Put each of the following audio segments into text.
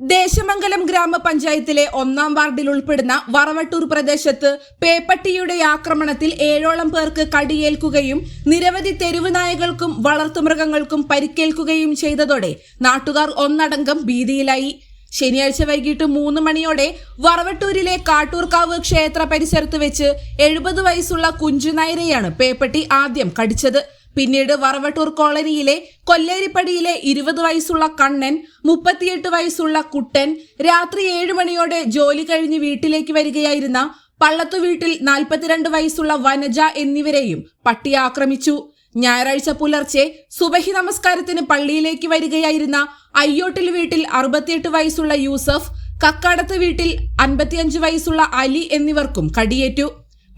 ദേശമംഗലം ഗ്രാമപഞ്ചായത്തിലെ ഒന്നാം വാർഡിൽ ഉൾപ്പെടുന്ന വറവട്ടൂർ പ്രദേശത്ത് പേപ്പട്ടിയുടെ ആക്രമണത്തിൽ ഏഴോളം പേർക്ക് കടിയേൽക്കുകയും നിരവധി തെരുവ് നായകൾക്കും വളർത്തുമൃഗങ്ങൾക്കും പരിക്കേൽക്കുകയും ചെയ്തതോടെ നാട്ടുകാർ ഒന്നടങ്കം ഭീതിയിലായി. ശനിയാഴ്ച വൈകിട്ട് മൂന്ന് മണിയോടെ വറവട്ടൂരിലെ കാട്ടൂർക്കാവ് ക്ഷേത്ര പരിസരത്ത് വെച്ച് എഴുപത് വയസ്സുള്ള കുഞ്ചുനായരെയാണ് പേപ്പട്ടി ആദ്യം കടിച്ചത്. പിന്നീട് വറവട്ടൂർ കോളനിയിലെ കൊല്ലേരിപ്പടിയിലെ ഇരുപത് വയസ്സുള്ള കണ്ണൻ മുപ്പത്തിയെട്ട് വയസ്സുള്ള കുട്ടൻ രാത്രി ഏഴ് മണിയോടെ ജോലി കഴിഞ്ഞ് വീട്ടിലേക്ക് വരികയായിരുന്ന പള്ളത്തു വീട്ടിൽ നാൽപ്പത്തിരണ്ട് വയസ്സുള്ള വനജ എന്നിവരെയും പട്ടി ആക്രമിച്ചു. ഞായറാഴ്ച പുലർച്ചെ സുബഹി നമസ്കാരത്തിന് പള്ളിയിലേക്ക് വരികയായിരുന്ന അയ്യോട്ടിൽ വീട്ടിൽ അറുപത്തിയെട്ട് വയസ്സുള്ള യൂസഫ് കക്കാടത്ത് വീട്ടിൽ അൻപത്തിയഞ്ച് വയസ്സുള്ള അലി എന്നിവർക്കും കടിയേറ്റു.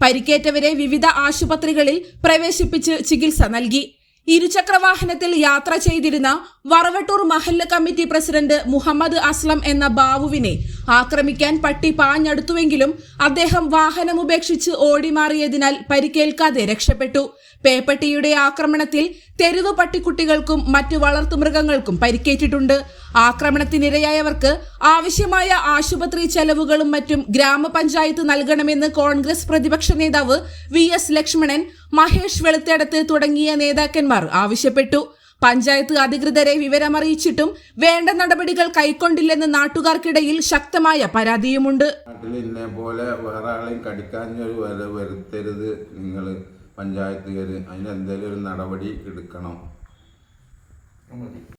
പരിക്കേറ്റവരെ വിവിധ ആശുപത്രികളിൽ പ്രവേശിപ്പിച്ച് ചികിത്സ നൽകി ഇരുചക്രവാഹനത്തിൽ യാത്ര ചെയ്തിരുന്ന വറവട്ടൂർ മഹല്ല് കമ്മിറ്റി പ്രസിഡന്റ് മുഹമ്മദ് അസ്ലം എന്ന ബാവുവിനെ ആക്രമിക്കാൻ പട്ടി പാഞ്ഞടുത്തുവെങ്കിലും അദ്ദേഹം വാഹനം ഉപേക്ഷിച്ച് ഓടിമാറിയതിനാൽ പരിക്കേൽക്കാതെ രക്ഷപ്പെട്ടു. പേപ്പട്ടിയുടെ ആക്രമണത്തിൽ തെരുവ് പട്ടിക്കുട്ടികൾക്കും മറ്റു വളർത്തുമൃഗങ്ങൾക്കും പരിക്കേറ്റിട്ടുണ്ട്. ആക്രമണത്തിനിരയായവർക്ക് ആവശ്യമായ ആശുപത്രി ചെലവുകളും മറ്റും ഗ്രാമപഞ്ചായത്ത് നൽകണമെന്ന് കോൺഗ്രസ് പ്രതിപക്ഷ നേതാവ് വി എസ് ലക്ഷ്മണൻ മഹേഷ് വെളുത്തേടത്ത് തുടങ്ങിയ നേതാക്കന്മാർ ആവശ്യപ്പെട്ടു. പഞ്ചായത്ത് അധികൃതരെ വിവരമറിയിച്ചിട്ടും വേണ്ട നടപടികൾ കൈക്കൊണ്ടില്ലെന്ന് നാട്ടുകാർക്കിടയിൽ ശക്തമായ പരാതിയുമുണ്ട്. ഇന്നെ പോലെ വേറെ ആളെയും കടിക്കാഞ്ഞൊരു വില വരുത്തരുത് നിങ്ങൾ പഞ്ചായത്തുകാർ അതിനെന്തെങ്കിലും ഒരു നടപടി എടുക്കണം.